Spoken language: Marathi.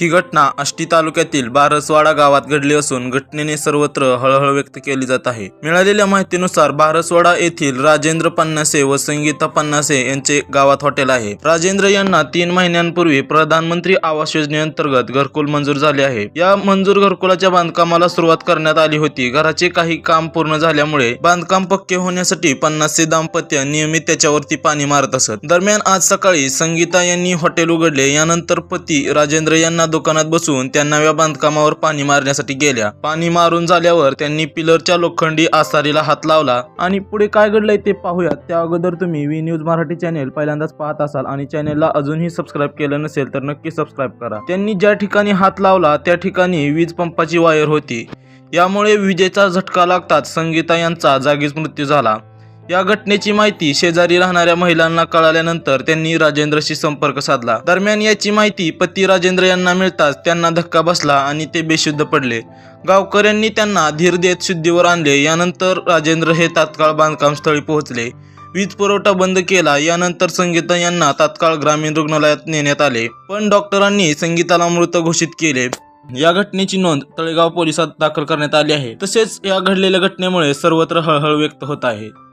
ही घटना आष्टी तालुक्यातील बारसवाडा गावात घडली असून घटनेने सर्वत्र हळहळ व्यक्त केली जात आहे. मिळालेल्या माहितीनुसार बारसवाडा येथील राजेंद्र पन्नासे व संगीता पन्नासे यांचे गावात हॉटेल आहे. राजेंद्र यांना तीन महिन्यांपूर्वी प्रधानमंत्री आवास योजनेअंतर्गत घरकुल मंजूर झाले आहे. या मंजूर घरकुलाच्या बांधकामाला सुरुवात करण्यात आली होती. घराचे काही काम पूर्ण झाल्यामुळे बांधकाम पक्के होण्यासाठी पन्नासे दाम्पत्य नियमित त्याच्यावरती पाणी मारत असत. दरम्यान आज सकाळी संगीता यांनी हॉटेल उघडले. यानंतर पती राजेंद्र यांना दुकानात बसून त्या नव्या बांधकामावर पाणी मारण्यासाठी गेल्या. पाणी मारून झाल्यावर त्यांनी पिलरच्या लोखंडी आसारीला हात लावला. आणि पुढे काय घडलंय ते पाहूयात त्या अगोदर तुम्ही वी न्यूज मराठी चॅनेल पहिल्यांदाच पाहत असाल आणि चॅनेलला अजूनही सबस्क्राईब केलं नसेल तर नक्की सबस्क्राईब करा. त्यांनी ज्या ठिकाणी हात लावला त्या ठिकाणी वीज पंपाची वायर होती. यामुळे विजेचा झटका लागताच संगीता यांचा जागीच मृत्यू झाला. या घटनेची माहिती शेजारी राहणाऱ्या महिलांना कळाल्यानंतर त्यांनी राजेंद्रशी संपर्क साधला. दरम्यान याची माहिती पती राजेंद्र यांना मिळताच त्यांना धक्का बसला आणि ते बेशुद्ध पडले. गावकऱ्यांनी त्यांना धीर देत शुद्धीवर आणले. यानंतर राजेंद्र हे तात्काळ बांधकाम स्थळी पोहोचले. वीज पुरवठा बंद केला. यानंतर संगीता यांना तात्काळ ग्रामीण रुग्णालयात नेण्यात आले. पण डॉक्टरांनी संगीताला मृत घोषित केले. या घटनेची नोंद तळेगाव पोलिसात दाखल करण्यात आली आहे. तसेच या घडलेल्या घटनेमुळे सर्वत्र हळहळ व्यक्त होत आहे.